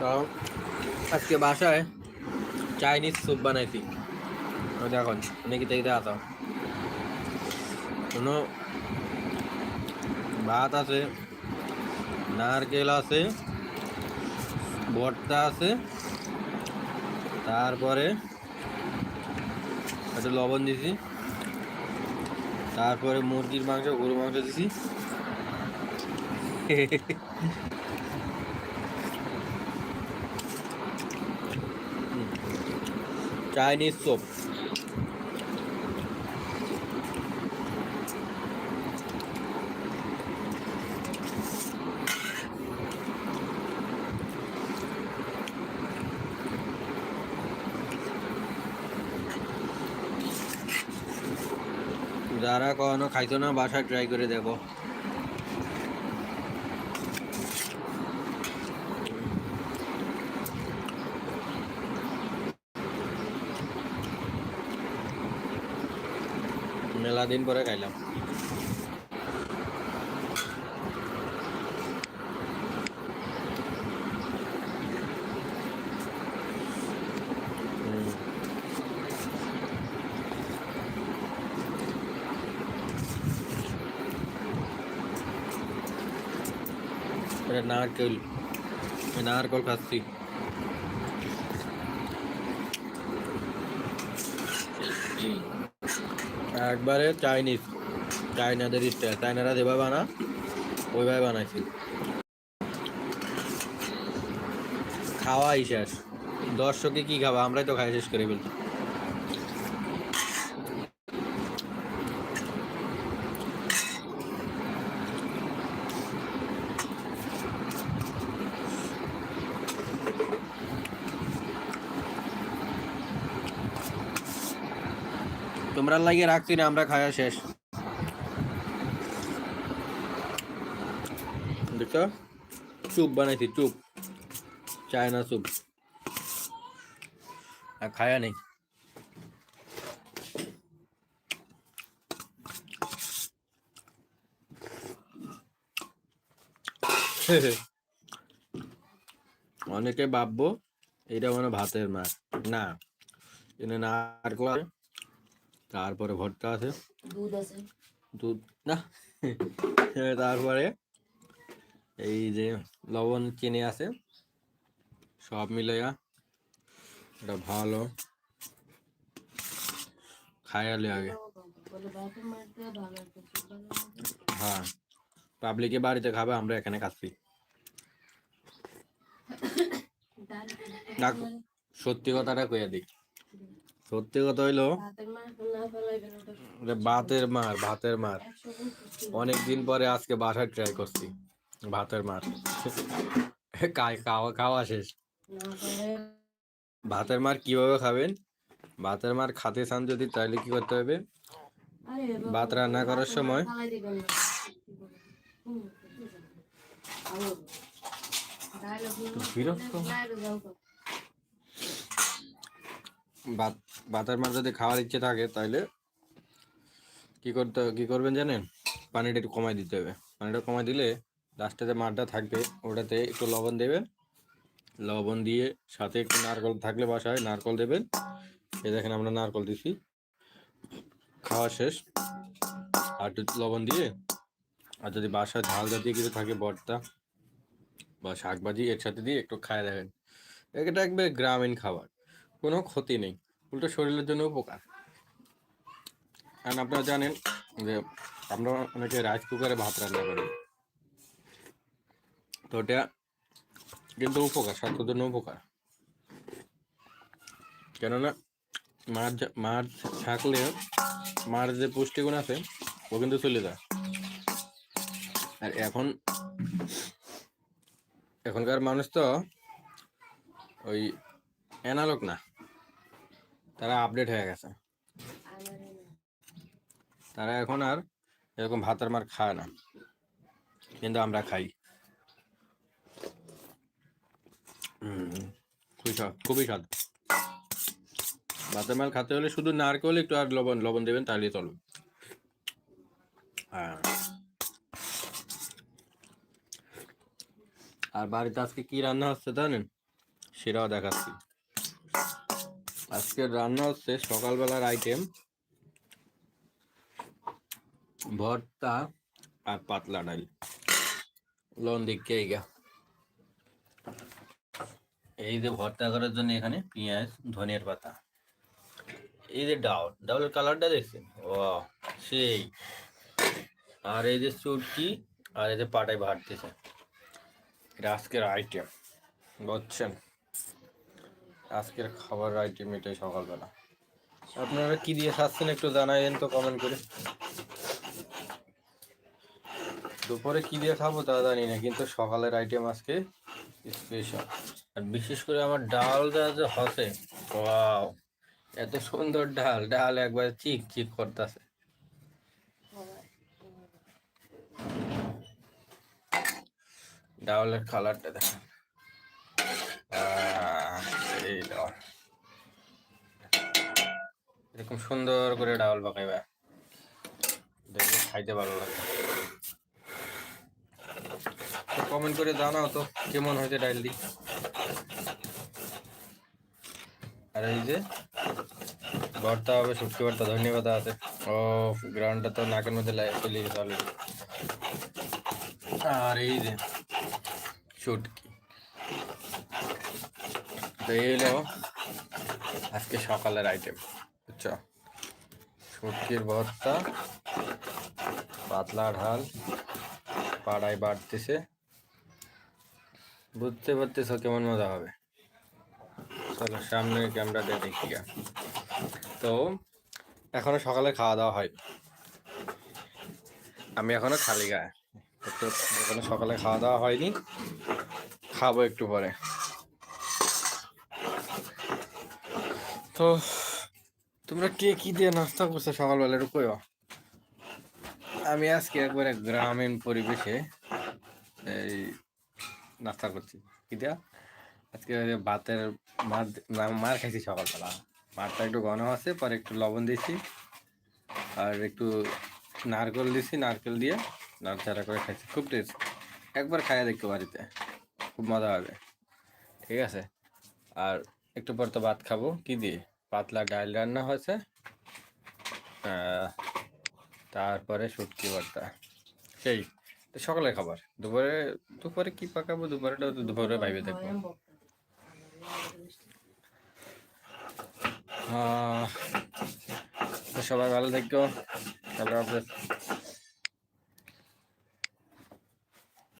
তো, আজকে বাসায় চাইনিজ স্যুপ বানাইছি। দেখুন নাকি দেখতে আসো কোনো ভাত আছে, নারকেল আছে, ভর্তা আছে, তারপরে একটু লবণ দিছি। তারপরে মুরগির মাংস গরু মাংস দিছি। চাইনিজ সোপ যারা কখনো খাইতো না বাসায় ট্রাই করে দেখো। মেলা দিন পরে খাইলাম। এটা নারকেল নারকেল খাচ্ছি একবারে চাইনিজ চাইনাদের স্টাইল চাইনারা যেভাবে বানা ওইভাবে বানাইছি খাওয়াই শেষ দর্শকে কি খাবা আমরাই তো খাই শেষ করে ফেলছি তোমরা লাগিয়ে রাখছি না, আমরা খাওয়া শেষ। দেখছ? চুপ বানাইছি, চুপ। চায়না চুপ। আর খায়া নেই। অনেকে ভাববো এটা মানে ভাতের মাছ। না। নারকেল তারপরে ভর্তা আছে। দুধ আছে। দুধ না। তারপরে এই যে লবণ চিনি আছে। সব মিলাইয়া এটা ভালো। খায়ালে আগে। হ্যাঁ। পাবলিকে বাড়িতে খাবে আমরা এখানে খাচ্ছি। সত্যি কথাটা কইয়া দিই। সত্যি কথা হইল ভাতের মার না ফেলাইবেন ওটা যে ভাতের মার ভাতের মার। অনেক দিন পরে আজকে বাসায় ট্রাই করছি, ভাতের মার। খাওয়া খাওয়া শেষ। ভাতের মার কীভাবে খাবেন? ভাতের মার খাতে চান যদি, তাহলে কি করতে হবে? ভাত রান্না করার সময়- ভাতের মার যদি খাওয়ার ইচ্ছে থাকে, তাহলে কি করতে কি করবেন জানেন? পানিটা একটু কমাই দিতে হবে। পানিটা কমাই দিলে লাস্টে যে মারটা থাকবে, ওটাতে একটু লবণ দেবেন। লবণ দিয়ে সাথে একটু নারকল থাকলে বাসায় নারকল দেবেন। এ দেখেন আমরা নারকল দিছি। খাওয়া শেষ। আর লবণ দিয়ে, আর যদি বাসায় ঝাল জাতীয় কিছু থাকে, ভর্তা বা শাকভাজি এর সাথে দিয়ে একটু খায় দেখেন। এটা একবার গ্রামীণ খাবার, কোনো ক্ষতি নেই। উল্টো শরীরের জন্য উপকার। কারণ আপনারা জানেন যে আমরা অনেকে রাইস কুকারে ভাত রান্না করি। তো ওটা কিন্তু উপকার স্বাস্থ্যের জন্য উপকার। কেননা মাছ মাছ থাকলে, মার যে পুষ্টিগুণ আছে, ও কিন্তু চলে যায়। আর এখন, এখনকার মানুষ তো ওই অ্যানালগ না, তারা আপডেট হয়ে গেছে। তারা এখন আর এরকম ভাতের মার খায় না। কিন্তু আমরা খাই। খুবই স্বাদ খুবই স্বাদ। ভাতের মাল খাতে হলে শুধু নারকেল, একটু আর লবণ লবণ দেবেন, তাহলে চল হ্যাঁ। আর বাড়িতে আজকে কি রান্না হচ্ছে জানেন? সেটাও দেখাচ্ছি। আজকে রান্না হচ্ছে সকালবেলার আইটেম ভর্তা আর পাতলা ডাল। লন দিকে গা। এই যে ভর্তা করার জন্য এখানে পেঁয়াজ ধনিয়ার পাতা। এই যে ডাউল ডাউলের কালারটা দেখছেন? ও সেই। আর এই যে চুটকি আর এই যে পাটায় ভাটতেছে এটা আজকের আইটেম বুঝছেন? আজকের খাবার আইটেম এটাই সকালবেলা। আপনারা কি দিয়ে খাচ্ছেন একটু জানাইন তো কমেন্ট করে। দুপুরে কি দিয়ে খাব তা জানি না, কিন্তু সকালের আইটেম আজকে স্পেশাল আর বিশেষ করে আমার ডালটা যে হসে, ওয়াও, এত সুন্দর ডাল ডাল একবার চিক চিক করতেছে। ডাউলের কালারটা দেখেন। এই ডাল। এরকম সুন্দর করে ডাউল পাকাইবা দেখলে খাইতে ভালো লাগে কমেন্ট করে জানাও তো কেমন হয়েছে ডাইল দি আর এই যে ভর্তা হবে শুটকি ভর্তা ধন্যবাদ আছে। ও, গ্রাউন্ডটা তো নাকের মধ্যে চলে গেছে already। আর এই যে শুটকি তো এই হলো আজকে সকালের আইটেম বুঝছ? শুটকির ভর্তা পাতলা ঢাল, পাড়ায় বাড়তেছে। বুঝতে পারতেছো কেমন মজা হবে? চলো সামনে ক্যামেরা দিয়ে দেখি। তো, এখনও সকালে খাওয়া দাওয়া হয় আমি এখনও খালি গায়ে। এখনও সকালে খাওয়া দাওয়া হয়নি। খাব একটু পরে। তো, তোমরা কে কি দিয়ে নাস্তা করছ সকালবেলা? একটু আমি আজকে একবারে গ্রামীণ পরিবেশে এই নাস্তা করছি। কি দিয়া? আজকে ভাতের মার মার খাইছি সকালবেলা। মারটা একটু ঘন আছে, পরে একটু লবণ দিয়েছি। আর একটু নারকেল দিছি নারকেল দিয়ে নাড়াচাড়া করে খাইছি। খুব টেস্ট একবার খাইয়া দেখতে বাড়িতে। খুব মজা হবে। ঠিক আছে? আর একটু পর তো ভাত খাব। কি দিয়ে? পাতলা ডাল রান্না হয়েছে। তারপরে শুটকি ভর্তা। সেই। সকালের খাবার। দুপুরে দুপুরে কি পাকাবো? দুপুরেটা তো দুপুরে ভাইবে দেখব। সবাই ভালো থাকো। তারপর হাফেজ।